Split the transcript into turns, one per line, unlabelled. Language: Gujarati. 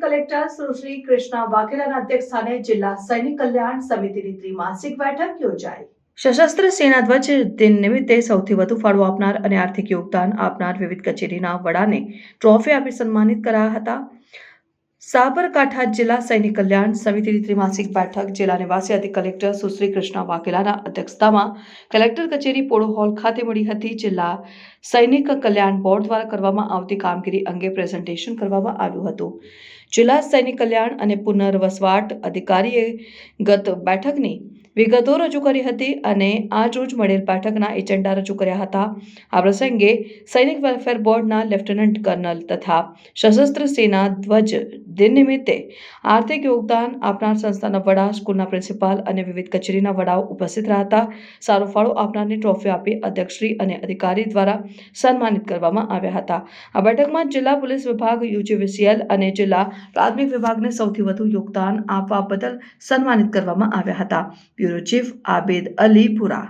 કલેક્ટર સુશ્રી કૃષ્ણા વાઘેલાના અધ્યક્ષસ્થાને જિલ્લા સૈનિક કલ્યાણ સમિતિની ત્રિમાસિક બેઠક યોજાઈ. સશસ્ત્ર સેના ધ્વજ દિન નિમિત્તે સૌથી વધુ ફાળો આપનાર અને આર્થિક યોગદાન આપનાર વિવિધ કચેરીના વડાને ટ્રોફી આપી સન્માનિત કરાયા હતા. સાબરકાંઠા જિલ્લા સૈનિક કલ્યાણ સમિતિની ત્રિમાસિક બેઠક, જિલ્લા નિવાસી અધિક કલેક્ટર સુશ્રી કૃષ્ણા વાઘેલાના અધ્યક્ષતામાં કલેક્ટર કચેરી પોળો હોલ ખાતે મળી હતી. જિલ્લા સૈનિક કલ્યાણ બોર્ડ દ્વારા કરવામાં આવતી કામગીરી અંગે પ્રેઝન્ટેશન કરવામાં આવ્યું હતું. જિલ્લા સૈનિક કલ્યાણ અને પુનર્વસવાટ અધિકારીએ ગત બેઠકની વિગતો રજૂ કરી હતી અને આજ રોજ મળેલ પાઠકના એજન્ડા રજૂ કર્યા હતા. આ પ્રસંગે સૈનિક વેલફેર બોર્ડના લેફ્ટનન્ટ કર્નલ તથા સશસ્ત્ર સેના ધ્વજ દિન નિમિત્તે આર્થિક યોગદાન આપનાર સંસ્થાના વડા, સ્કૂલના પ્રિન્સિપાલ અને વિવિધ કચેરીના વડાઓ ઉપસ્થિત રહ્યા હતા. સારો ફાળો આપનારને ટ્રોફી આપી અધ્યક્ષશ્રી અને અધિકારી દ્વારા સન્માનિત કરવામાં આવ્યા હતા. આ બેઠકમાં જિલ્લા પોલીસ વિભાગ, યુજીવીસીએલ અને જિલ્લા પ્રાથમિક વિભાગને સૌથી વધુ યોગદાન આપવા બદલ સન્માનિત કરવામાં આવ્યા હતા. બ્યુરો ચીફ આબેદ અલી પુરા